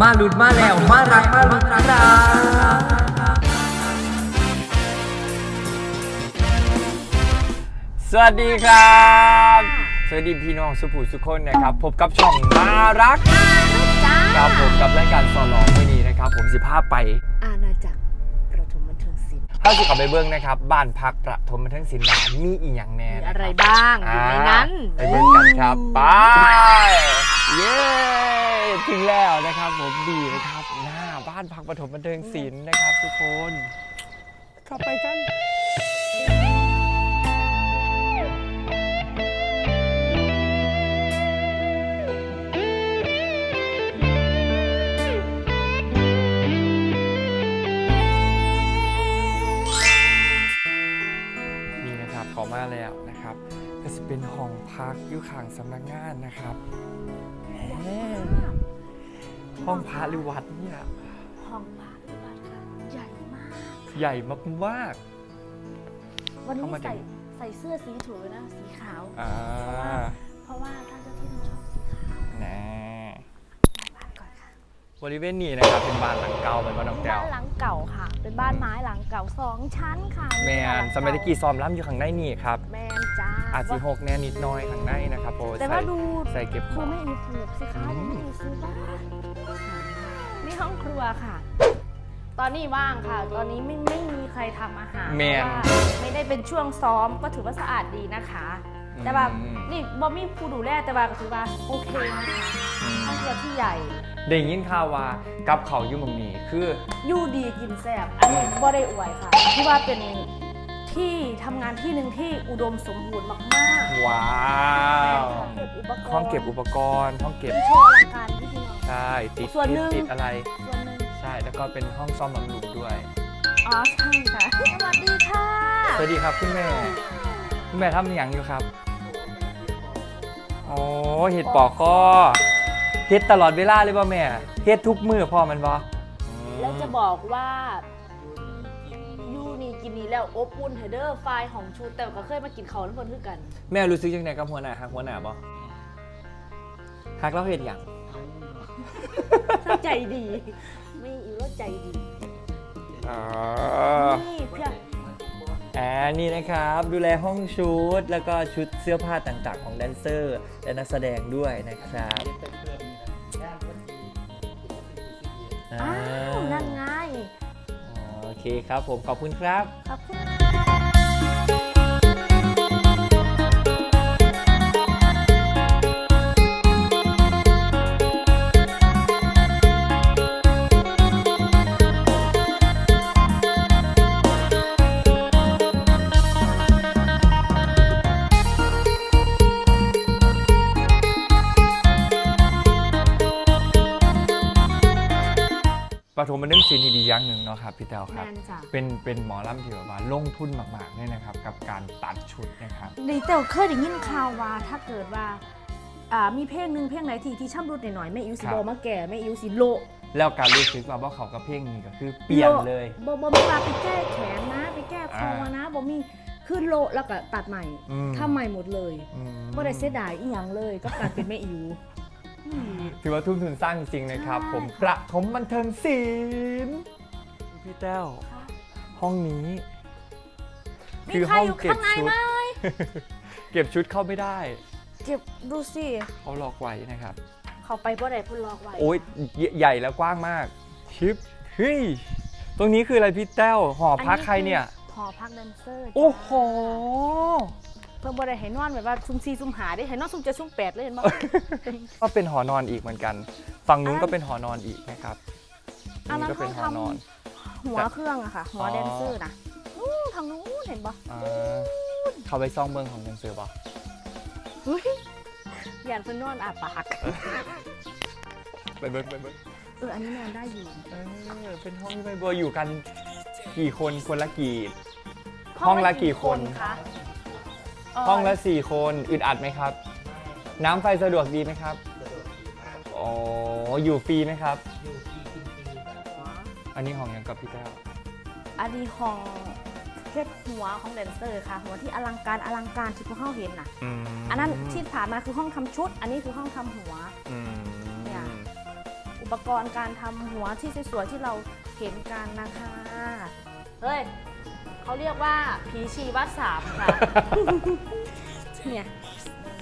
มาหลุดมาแล้วมารักมาหลุดรักรักสวัสดีครับ สวัสดีพี่น้องสุภูสุคนนะครับ พบกับช่องมารักครับผมกับรายการสอนร้องวันนี้นะครับ ผมสิภาพไป อาณาจักรประถมบันเทิงศิลป์ ถ้าสิเขับไปเบิ้งนะครับ บ้านพักประถมบันเทิงศิลป์ดามีอีหยังแน่มีนะคบอะไรบ้างอยู่ในนั้น อ่าไปเบิ้งกันครับ ไป เย้ ถึงแล้วนะครับผมดีนะครับหน้าบ้านพักประถมบันเทิงศิลป์นะครับ ทุกคนเข้าไปกันนี่นะครับเขามาแล้วนะครับ ก็จะเป็นห้องพักอยู่ข้างสำนักงานนะครับแหมห้องพระหรือวัดเนี่ย ห้องพักบ้านค่ะใหญ่มาก ใหญ่มากวันนี้เข้ามาดิใส่ใส่เสื้อสีถูเลยนะสีขาว ๆอ่าเพราะว่าท่านเจ้าที่ท่านชอบสีขาวแหน่บ้านก่อนค่ะบริเวณนี้นะครับเป็นบ้านหลังเก่าเหมือนบ้านน้องแก้บ้าวนหลังเก่าค่ะ เป็นบ้านไม้หลังเก่าสองชั้นค่ะแมนสมัยตะกี้ซ้อมล้ำอยู่ข้างในนี่ครับ แมนจ้าอาจสิหกแน่นิดหน้อยข้างในนะครับโอ้แต่ใส่ว่าดูใส่เก็บขครูอง ไม่มีปลูกสิคะอืม ไม่มีซื้อบ้านนี่ห้อง ครัวค่ะ ตอนนี้ว่างค่ะ ตอนนี้ไม่ไม่มีใครทำอาหารแมนเพราะว่าไม่ได้เป็นช่วงซ้อมก็ถือว่าสะอาดดีนะคะแต่ว่าอืมนี่บอมมี่ผู้ดูแลแต่ว่าก็ถือว่าโอเคนะคะห้องครัวที่ใหญ่ได้ยินข่าวว่ากับเขาวอยุ่หมองนี้คือ อยู่ดีกินแซ่บอันนี้บ่ได้อวยค่ะที่ว่าเป็นที่ทำงานที่หนึ่งที่อุดมสมบูรณ์มากๆว้าแม่วค่ะเก็บอุปกรณ์ห้องเก็บอุปกรณ์ห้องเก็บมีโชว์อลังการที่พี่น้อง ใช่ ติดส่วนหนึ่ง ติดอะไรส่วนหนึ่งใช่ แล้วก็เป็นห้องซ่อมบำรุงด้วย อ๋อใช่ค่ะ สวัสดีค่ะ สวัสดีครับคุณแม่ คุณแม่ทำอหย่างอยู่ครับ โอ้เห็ดปอกคอเฮ็ดตลอดเวลาเลยป่ะแม่เฮ็ดทุกมือพ่อมันบ่แล้วจะบอกว่ายูนี่กินนี่แล้วอบอุ่นเฮเดอร์ไฟล์ของชูแต่ก็เคยมากินเขาวน้ำเพลินคือกัน แม่รู้สึกยังไงกับหัวหน้าฮักหัวหน้าบ่ฮักแล้วเฮ็ดหยังถ้าใจดี ไม่อยู่แล้วใจดีอ๋อนี่เพื่อนอ่านี่นะครับ ดูแลห้องชุด แล้วก็ชุดเสื้อผ้าต่างๆ ของแดนเซอร์ และนักแสดงด้วยนะครับอ้าวนั่นไงอ๋อโอเคครับผมขอบคุณครับ ขอบคุณ ศิลป์ที่ดีอย่างหนึ่งเนาะครับพี่แต้วคแมรับนจ้ะ เป็นเป็นหมอลำที่แบบว่าลงทุนมากๆเนี่ยนะครับ กับการตัดชุดนะครับ ดีแต่เคยได้ยินข่าวว่าถ้าเกิดว่าอ่ามีเพลงหนึ่งเพลงไหนที่ที่ช่ำรุดหน่อยๆแม่อิวสิครับบอมาแก่แม่อิวสิโละแล้วการรู้สึกว่าว่าเขากับเพลงนี้ก็คือเปลี่ยนเลยบอบอมีว่าไปแก้แขนนะ ไปแก้คออ่านะบอมีขึ้นโละแล้วก็ตัดใหม่อืม ทำใหม่หมดเลยอืม บ่ได้เสียดายอีหยังเลยก็การเป็นแม่อิวอืม ถือว่าทุ่มทุนสร้างจริงๆนะครับ ใช่ ผมประถมบันเทิงศิลป์ พี่แต้วค่ะห้องนี้มีคือใครห้องอยู่เก็บข้างในชุดไหมเก็บชุดเข้าไม่ได้ เก็บดูสิเขาล็อกไว้นะครับ เขาไปบ่ได้พุ่นล็อกไว้โอ้ยใหญ่แล้วกว้างมากชิปเฮ้ยตรงนี้คืออะไรพี่แต้วหอพักใครเนี่ยหอพักแดนเซอร์จ้ะโอ้โหเพิ่งบ่ได้ให้นอนแบบว่าซุ่มซีซุ่มหาได้ให้นอนซุ่มเจะซุ่มแปดเลยเห็นบ่ก็เป็นหอนอนอีกเหมือนกัน ฝั่งนู้นก็เป็นหอนอนอีกนะครับอันนั้นก็เป็นหอนอน หัวเครื่องอะค่ะ หัวอ๋อแดนเซอร์นะอู้ทางนู้นเห็นบ่อ่าเข้าไปซ่องเมืองของแดนเซอร์ป่ะเฮ้ยอยากเพิ่นนอนอาปากไปเบิ้งไปเบิ้งเอออันนี้นอนได้อยู่เออเป็นห้องที่ใบบัวอยู่กันกี่คนคนละกี่ ห้องละกี่คน คะเห้องละสี่คนอึดอัดไหมครับ น้ำไฟสะดวกดีไหมครับอ๋ออยู่ฟรีไหมครับอั นนี้ห้องยังกับพี่แก้วอันนี้ห้องเฮ็ดหัวของแดนเซอร์ค่ะ หัวที่อลังการอลังการที่พวกเขาเห็นน่ะ มอันนั้นที่ผ่านมาคือห้องทำชุด อันนี้คือห้องทำหัว อืมเนี่ย อุปกรณ์การทำหัวที่สวยๆที่เราเห็นกันนะคะ เฮ้ยเขาเรียกว่าผีชีวัดสามค่ะ เนี่ย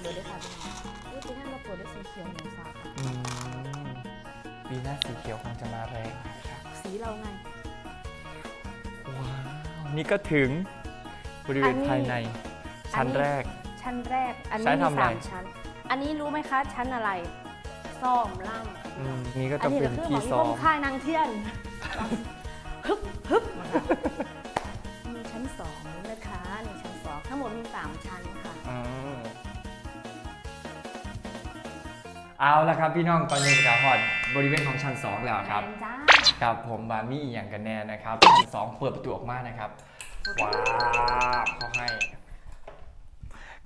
เดี๋ยวได้ค่ะนี่ปีหน้าเราเปิดด้วยสีเขียวเหนียวสาค่ะอืมปีหน้าสีเขียวคงจะมาแรงนะครับสี เราไง ว้าวนี่ก็ถึงบริเวณอันนี้ภายใน ชั้นอันนี้แรก ชั้นแรก อันใช้นี้มีทำอะไรสามชั้น อันนี้รู้ไหมคะชั้นอะไรซ่อมล่ำอืมนี่ก็อัจะนนี้เป็ก็นคือที่ของซ้อร่มมค่ายนางเทียนฮึบฮึบนะคะมีชั้นสองนะคะนี่ชั้นสองทั้งหมดมีสามชั้นค่ะอืมเอาละครับพี่น้องตอนนี้กาฮอดบริเวณของชั้น2แล้วครับแมนจ้า ครับผมบามี่อหย่างกันแน่นะครับชั้นสองเปิดประตูออกมานะครับว้าวเขาให้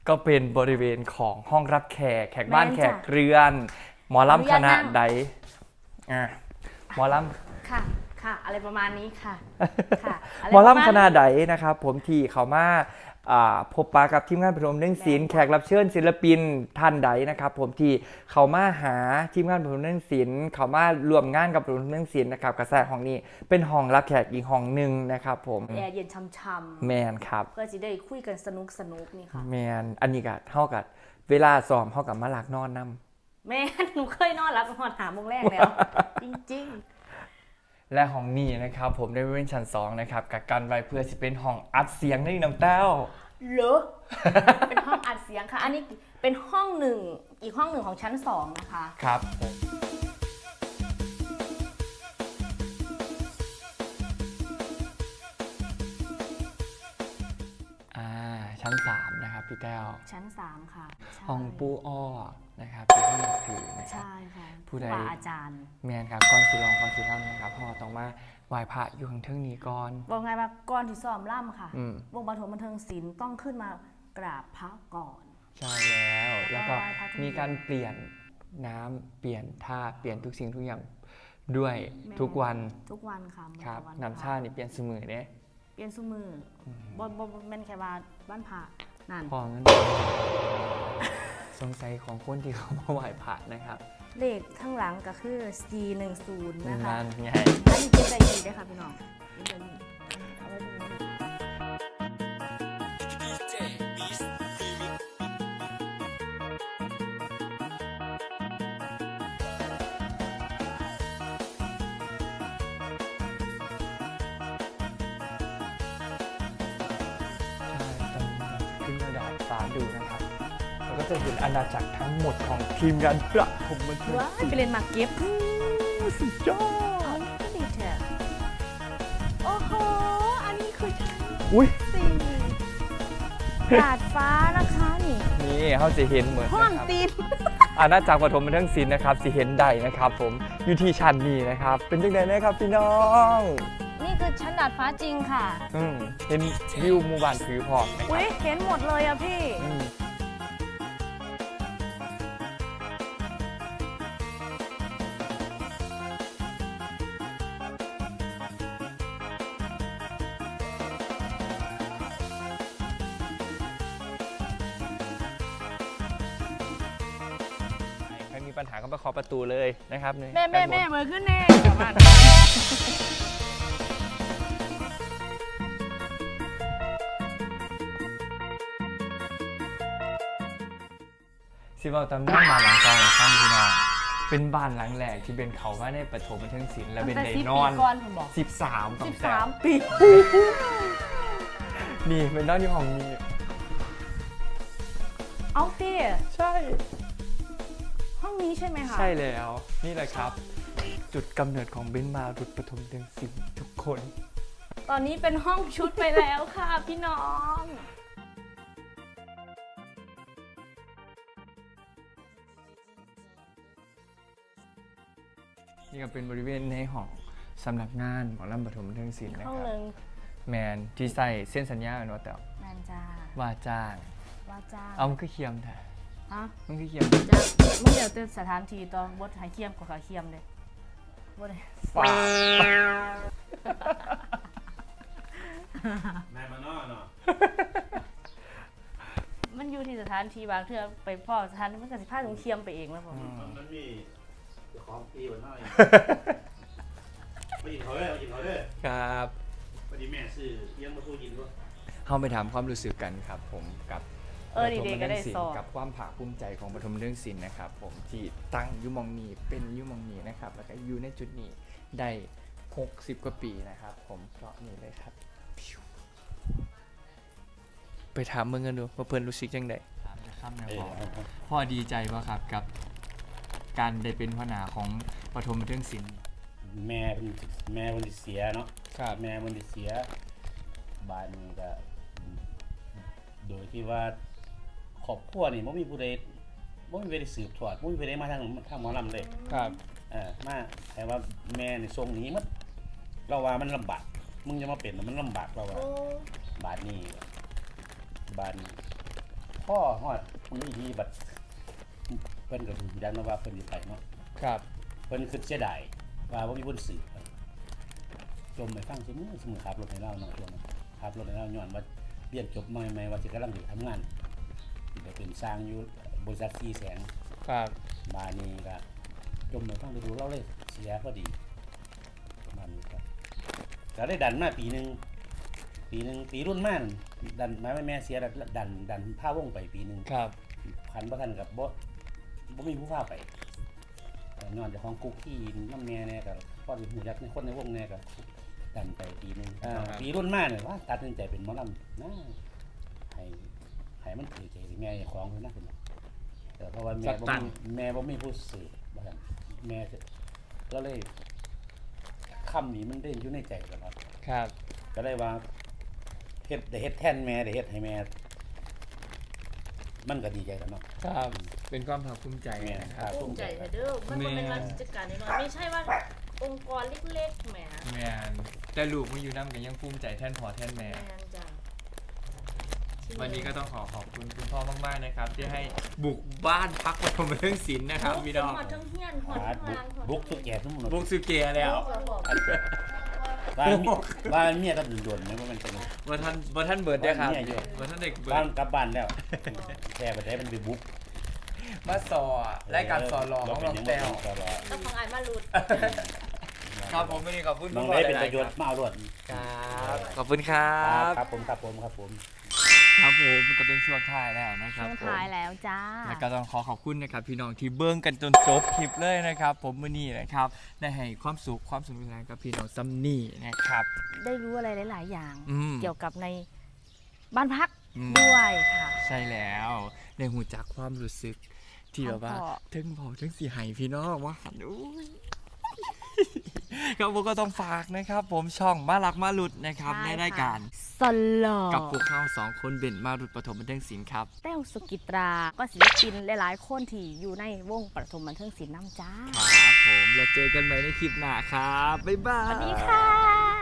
ก็เป็นบริเวณของห้องรับแขกแขกบ้านแม่นแขจ้ะกเรือน หมอลำคณะอนุญาตนั่งใดอะหมอลค่ะค่ะ อะไรประมาณนี้ค่ะค่ะำอะไรหมอประมาณลำคณะใดนะครับ ผมที่เขามาอ่า พบปะกับทีมงานประถมเรื่องศิลป์แขกรับเชิญศิลปินท่านใดนะครับ ผมที่เขามาหาทีมงานประถมเรื่องศิลป์เขามารวมงานกับประถมเรื่องศิลป์นะครับกระแสห้องนี้เป็นห้องรับแขกอีกห้องหนึ่งนะครับ ผมแอร์เย็นช่ำแมนครับๆเพื่อจะได้คุยกันสนุกสนุกๆนี่ค่ะแมนอันนี้ก็เท่ากับเวลาซ้อมเท่ากับมาหลักนอนนํแม่หนูเคยนอนรับนอนหาโมงแรกแล้วจริงและห้องนี้นะครับ ผมได้เว้นชั้นสองนะครับกับการไว้เพื่อสิเป็นห้องอัดเสียงในน้ำเต้าๆ เหรอ เป็นห้องอัดเสียงค่ะ อันนี้เป็นห้องหนึ่ง อีกห้องหนึ่งของชั้นสองนะคะ ครับผมอ่าชั้น 3 นะครับพี่แต้ว ชั้นสามค่ะใช่ห้องปูอ้อ นะครับที่ห้องนับถือนะครับ ใช่ค่ะผู้ใด ครูบาอาจารย์แมนครับก่อนสิลองก่อนสิทำนะครับพ่อต้องมาไหว้พระอยู่ข้างเทิงนี้ก่อน บอกไงว่าก่อนที่ซ้อมล่ำค่ะอืม วงบันเทิงบันเทิงศิลป์ต้องขึ้นมากราบพระก่อน ใช่แล้วแล้วก็ไหว้พระทุกมีการเปลี่ยนน้ำเปลี่ยนท่าเปลี่ยนทุกสิ่งทุกอย่างด้วยแม่ทุกวันทุกวันค่ะครับวัน้ำชานี่เปลี่ยนเสมอเนี่ย เปลี่ยนสุมืออบนบนแม่นแค่ว่าบ้านพระนั่น พองั้น สงสัยของคนที่เขามาไหว้พระนะครับ เลขข้างหลังก็คือ C10 นะคะนั่นไงอันนี้เป็นใจดีด้วยค่ะพี่น้องเป็นใจดีเอาไว้ จะเห็นอาณาจักรทั้งหมดของทีมงานประผมมันเทิงว้ายไปเรียนมาเก็บสุดยอดเอาก็ดีแท้โอ้โห อันนี้คือชั้นอุ้ยสี่ดาดฟ้านะคะนี่นี่เขาจะเห็นเหมือนห้องนะครับตีนอาณาจักรปฐมบันเทิงศิลป์นะครับสิเห็นใดนะครับ ผมอยู่ที่ชั้นนี้นะครับ เป็นจังไดนะครับพี่น้องนี่คือชั้นดาดฟ้าจริงค่ะ อืมเห็นวิวหมู่บ้านผิวพร้อมนะคอุ้รับยเห็นหมดเลยอะพี่ อืมะประตูเลยนะครับนี่แม่แม่ด้านบน แม่มือขึ้นแน่ประมาณสิบอกตำนานบ้านหลังเก่าของข้างพี่น้องเป็นบ้านหลังแรกที่เป็นเขาว่าในปฐมบันเทิงศิลป์และเป็นตั้งไดแต่สิบนปีอน ก่อนผมบอก 13ของสิบแต่สามปีนี่เป็นนอนอยู่ห้องนี้ เอาเตี้ยใช่ห้ องนี้ใช่ไหมคะ ใช่แล้วนี่แหละครับ จุดกำเนิดของเบนมารุดปฐมเทิงศิลป์ทุกคน ตอนนี้เป็นห้องชุดไปแล้วค่ะ พี่น้อง นี่ก็เป็นบริเวณในห้องสำนักงานหมอลำปฐมเทิงศิลป์นะห้องครับ หนึ่งแมนที่ใส่เส้นสัญญาเนาะแต่แมนจ้าว่าจ้างว่าจ้าเอามันก็เคียมแท้ ฮะมันก็เคียมจ้ามึงเดี๋ยวเต้นสถานที่ตอนบดหายเคียมกับขาเคียมเลยบดเลยป่านายมานอกเนาะมันอยู่ที่สถานที่บางเทื่อไปพ่อสถานที่มันก็สิพาถึงเคียมไปเองแล้วผมมันมีเจ้าขององปีวันเท่าไหร่ไปกินเขาเด้อไปกินเขาเด้อครับพอดีแม่ซื้อเลี้ยงมาสู้กินด้วยเข้าไปถามความรู้สึกกันครับ ผมกับ เออดีๆก็ได้ปฐมฤกษ์ศิลสอป์บกับความภาคภูมิใจของปฐมเรื่องศิลป์นะครับ ผมที่ตั้งอยุมองนีเป็นอยุมองนีนะครับ แล้วก็อยู่ในจุดนี้ได้ 60 กว่าปีนะครับ ผมเพราะนี่เลยครับ ไปถามเมืองกันดูว่าเพื่อนรู้สึกยังไงถามนะครับนะเอพ่ออเอาเอาพ่อดีใจป่ะครับกับการได้เป็นหัวหน้าของปฐมเรื่องศิลป์แม่เพิ่นแม่เพิ่นสิเสียเนาะครับแม่เพิ่นสิเสียบ้านนี้ก็โดยที่ว่า ครอบครัวนี่บ่มีผู้ใดบ่มีผู้ใดสืบทอดบ่มีผู้ใดมาทางทางหมอลำเลยครับ เออมาแต่ว่าแม่นี่ทรงนี้มันเราว่ามันลำบากมึงจะมาเป็นน่ะมันลำบากเราว่า บาทนี้บาทพ่อฮอดมึงนี่ทีบัดเพิ่นก็ยันว่าเพิ่นสิไปเนาะครับ เพิ่นคือเสียดายว่าบ่มีคนสืบจมไปฟังซิมือสมือขับรถให้เราเนาะช่วงนั้นขับรถให้เราย้อนว่าเรียนจบใหม่ๆว่าสิกำลังสิทำงาน เดี๋ยวเป็นสร้างอยู่บริษัท4แสงครับบาทนี้ก็จมไปฟังไปดูเราเลยเสียพอดีประมาณนี้ครับก็ได้ดันมาปีหนึงปีหนึงปีรุ่นมากดันแม่แม่เสียแล้วดันดันผ้าวงไปปีหนึงครับพันประทันกับบ่บ่มีผู้พาไปแต่นอนจากห้องกุ๊กที่น้ำแม่เนี่ยกับพ่อหูยักษ์ในคนในวงเนี่ยกับดันไปปีหนึงอ่าปีรุ่นมากเนี่ยว่าตัดสินใจเป็นหมอลำนะให้ ให้มันถือใจแม่ของเลยนะคุณแต่เพราะว่าแม่บ่มีแม่บ่มีผู้สืบว่าซั่นแม่ก็เลยคำนี้มันเด่นอยู่ในใจตลอด ครับ ก็เลยว่าเฮ็ดได้เฮ็ดแทนแม่ได้เฮ็ดให้แม่ มันก็ดีใจแล้วเนาะ ครับ เป็นความภาคภูมิใจแม่นะครับ ภูมิใจเถอะเด้อมันบ่เป็นราชการน้อยๆไม่ใช่ว่าองค์กรเล็กๆแหมแมนแต่ลูกมาอยู่น้ำกันยังภูมิใจแทนพ่อแทนแม่ แมนจ้ะ วันนี้ก็ต้องขอขอบคุณคุณพ่อมากๆนะครับ ที่ให้บุกบ้านพักปฐมเรื่องศิลป์นะครับพี่น้องหอดทั้งเฮียนหอดหาทั้งบุกลางหอดบุกทุกแก่ทุกหมดบุกสุเกียแล้วบ้านเมียบ้านเมียก็ด่วนๆไหมว่ามันเป็นว่าท่านว่าท่านเบิร์ดได้อครับบ้านเนี่ยอยู่ว่าท่านเด็กเบิบ้าร์นดกลับบ้านแล้วแค่ไปได้มันไปบุกมาสอและการสอนรอของน้องแต้วสอนรอแล้วของอายมาหลุดครับผมไม่ได้ขอบคุณน้องพ่อได้เป็นหปลาระโยชน์มาเอารวดครับ ขอบคุณครัครับบครับผมครับผมครับผม ครับผมก็เป็นช่วงท้ายแล้วนะครับช่วงผมท้ายแล้วจ้า แล้วก็ต้องขอขอบคุณนะครับพี่น้องที่เบิ้งกันจนจบคลิปเลยนะครับ ผมมือนี้นะครับได้ให้ความสุขความสนุกสนานกับพี่น้องซัมนี่นะครับ ได้รู้อะไรหลาย ๆ อย่าง อืม เกี่ยวกับในบ้านพักอืมด้วยค่ะ ใช่แล้วในหูจักความรู้สึก ที่แบบว่าของพ่อถึงพอถึงสีหายพี่น้องว่าหันอุ้ย ครับผมก็ต้องฝากนะครับ ผมช่องมาลักมาหลุดนะครับในใช่รายการสลอกับพวกเขาสองคนเบนมาหลุดปฐมบันเทิงศิลป์ครับแต้วสุกิตราก็ศิลปินหลายๆ คนที่อยู่ในวงประถมบันเทิงศิลป์น้ำจ้าครับผมแล้วเจอกันใหม่ในคลิปหน้าครับบ๊ายบายสวัสดีค่ะ